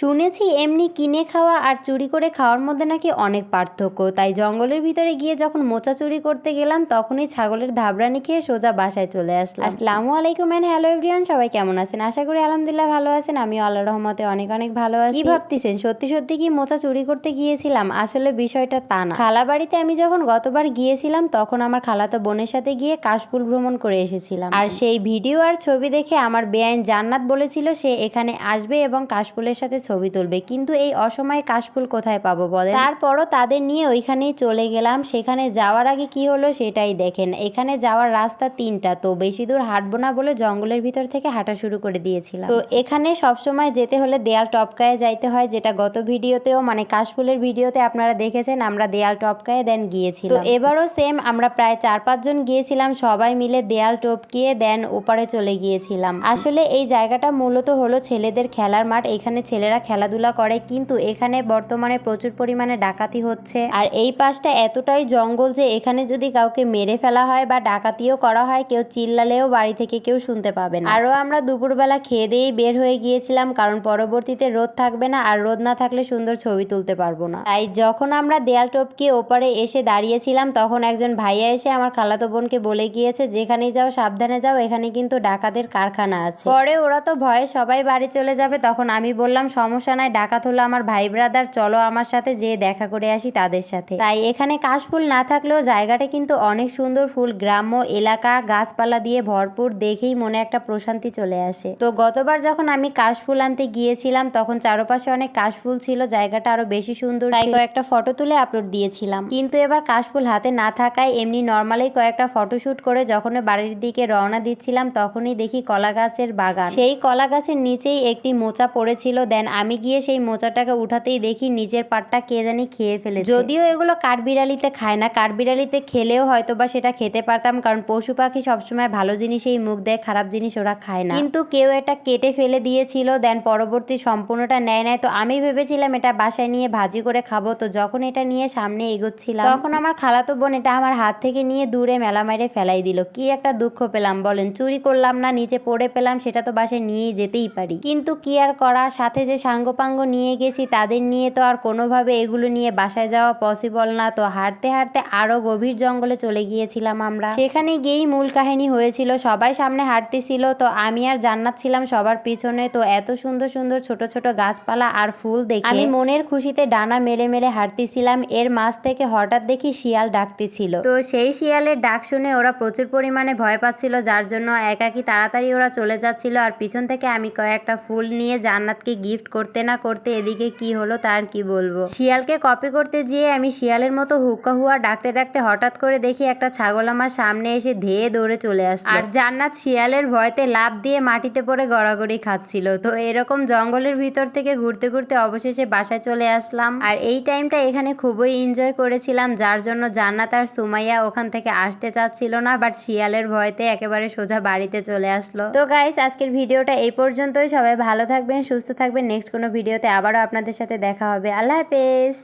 শুনেছি এমনি কিনে খাওয়া আর চুরি করে খাওয়ার মধ্যে নাকি অনেক পার্থক্য। তাই জঙ্গলের ভিতরে গিয়ে যখন মোচা চুরি করতে গেলাম, তখনই ছাগলের ধাবরানি খেয়ে সোজা বাসায় চলে আসলাম। আসসালামু আলাইকুম এন্ড হ্যালো এভরিওয়ান সবাই কেমন আছেন? আশা করি আলহামদুলিল্লাহ ভালো আছেন। আমি আল্লাহ রহমতে অনেক অনেক ভালো আছি। কি ভাবতেছেন? সত্যি সত্যি কি মোচা চুরি করতে গিয়েছিলাম? আসলে বিষয়টা তা না। খালা বাড়িতে আমি যখন গতবার গিয়েছিলাম, তখন আমার খালাতো বোনের সাথে গিয়ে কাশফুল ভ্রমণ করে এসেছিলাম। আর সেই ভিডিও আর ছবি দেখে আমার বেআইন জান্নাত বলেছিল, সে এখানে আসবে এবং কাশফুলের সাথে ছবি তুলবে। কিন্তু এই অসময়ে কাশফুল কোথায় পাবো বলে তারপরও তাদের নিয়ে ওইখানেই চলে গেলাম। সেখানে যাওয়ার আগে কি হলো সেটাই দেখেন। এখানে যাওয়ার রাস্তা তিনটা। তো বেশি দূর হাঁটবো না বলে জঙ্গলের ভিতর থেকে হাঁটা শুরু করে দিয়েছিলাম। তো এখানে সবসময় যেতে হলে দেয়াল টপকায় যাইতে হয় যেটা গত ভিডিওতেও মানে কাশফুলের ভিডিওতে আপনারা দেখেছেন আমরা দেয়াল টপকায় দেন গিয়েছিলাম। তো এবারও সেম আমরা প্রায় চার পাঁচজন গিয়েছিলাম সবাই মিলে দেয়াল টপকিয়ে দেন ওপারে চলে গিয়েছিলাম। আসলে এই জায়গাটা মূলত হলো ছেলেদের খেলার মাঠ। এখানে ছেলেরা খেলাধুলা করে, কিন্তু এখানে বর্তমানে প্রচুর পরিমাণে ডাকাতি হচ্ছে। আর এই পাশটা এতটাই জঙ্গল যে এখানে যদি কাউকে মেরে ফেলা হয় বা ডাকাতিও করা হয়, কেউ চিল্লালেও বাড়ি থেকে কেউ শুনতে পাবে না। আরও আমরা দুপুরবেলা খেয়ে দিয়েই বের হয়ে গিয়েছিলাম, কারণ পরবর্তীতে রোদ থাকবে না, আর রোদ না থাকলে সুন্দর ছবি তুলতে পারব না। তাই যখন আমরা দেয়াল টপকে ওপারে এসে দাঁড়িয়েছিলাম, তখন একজন ভাইয়া এসে আমার খালাতো বোনকে বলে গিয়েছে, যেখানেই যাও, সাবধানে যাও, এখানে কিন্তু ডাকাতের কারখানা আছে। পরে ওরা তো ভয়ে সবাই বাড়ি চলে যাবে, তখন আমি বললাম সমস্যা নাই ডাকাত হলো আমার ভাই ব্রাদার চলো আমার সাথে যেয়ে দেখা করে আসি তাদের সাথে। তাই এখানে কাশফুল না থাকলেও জায়গাটা কিন্তু অনেক সুন্দর ফুল গ্রাম্য এলাকা গাছপালা দিয়ে ভরপুর দেখেই মনে একটা প্রশান্তি চলে আসে। তো গতবার যখন আমি কাশফুল আনতে গিয়েছিলাম তখন চারপাশে অনেক কাশফুল ছিল জায়গাটা আরও বেশি সুন্দর তাই কয়েকটা ফটো তুলে আপলোড দিয়েছিলাম। কিন্তু এবার কাশফুল হাতে না থাকায় এমনি নর্মালি কয়েকটা ফটোশুট করে যখন বাড়ির দিকে রওনা দিচ্ছিলাম তখনই দেখি কলা গাছের বাগান। সেই কলা গাছের নিচেই একটি মোচা পড়েছিল দেন আমি গিয়ে সেই মোচাটাকে উঠাতেই দেখি নিচের পাটটা কে জানি খেয়ে ফেলেছে। যদিও এগুলো কাঠবিড়ালিতে খায় না, কাঠবিড়ালিতে খেলেও হয়তো বা সেটা খেতে পারতাম, কারণ পশু পাখি সবসময় ভালো জিনিসেই মুখ দেয়, খারাপ জিনিস ওরা খায় না। কিন্তু কেউ এটা কেটে ফেলে দিয়েছিল, দেন পরবর্তী সম্পূর্ণটা নেয় নেয় তো আমি ভেবেছিলাম এটা বাসায় নিয়ে ভাজি করে খাব। তো যখন এটা নিয়ে সামনে এগোচ্ছিলাম, তখন আমার খালাতো বোন এটা আমার হাত থেকে নিয়ে দূরে মেলা মাইরে ফেলাই দিল। কি একটা দুঃখ পেলাম, বলেন। চুরি করলাম না, নিচে পড়ে পেলাম, সেটা তো বাসায় নিয়ে যেতেই পারি। কিন্তু কি আর করা সাথে যে সাঙ্গপাঙ্গ নিয়ে গেছি, তাদের নিয়ে তো আর কোনোভাবে এগুলো নিয়ে বাসায় যাওয়া পসিবল না। তো হাঁটতে হাঁটতে আরও গভীর জঙ্গলে চলে গিয়েছিলাম আমরা। সেখানে গিয়েই মূল কাহিনী হয়েছিল, সবাই সামনে হাঁটতেছিল। তো আমি আর জান্নাত ছিলাম সবার পিছনে। তো এত সুন্দর সুন্দর ছোট ছোট গাছপালা আর ফুল দেখে আমি মনের খুশিতে ডানা মেলে মেলে হাঁটতেছিলাম। এর মাঝ থেকে হঠাৎ দেখি শিয়াল ডাকতেছিল। তো সেই শিয়ালের ডাক শুনে ওরা প্রচুর পরিমাণে ভয় পাচ্ছিল, যার জন্য একাকি তাড়াতাড়ি ওরা চলে যাচ্ছিল। আর পিছন থেকে আমি কয়েকটা ফুল নিয়ে জান্নাতকে গিফট করতে না করতে এদিকে কি হলো তার কি বলব? শিয়ালকে কপি করতে গিয়ে আমি শিয়ালের মতো হুক্কা হুয়া ডাকতে ডাকতে হঠাৎ করে দেখি একটা ছাগল আমার সামনে এসে ধেয়ে দৌড়ে চলে আসলো। আর জান্নাত শিয়ালের ভয়তে লাভ দিয়ে মাটিতে পড়ে গড়াগড়ি খাচ্ছিল। তো এরকম জঙ্গলের ভিতর থেকে ঘুরতে ঘুরতে অবশেষে বাসায় চলে আসলাম। আর এই টাইমটা এখানে খুবই এনজয় করেছিলাম, যার জন্য জান্নাত আর সুমাইয়া ওখান থেকে আসতে চাচ্ছিল না বাট শিয়ালের ভয়তে একেবারে সোজা বাড়িতে চলে আসলো। তো গাইস আজকের ভিডিওটা এই পর্যন্তই। সবাই ভালো থাকবেন, সুস্থ থাকবেন নেক্সট কোনো ভিডিওতে আবারও আপনাদের সাথে দেখা হবে। আল্লাহ হাফেজ!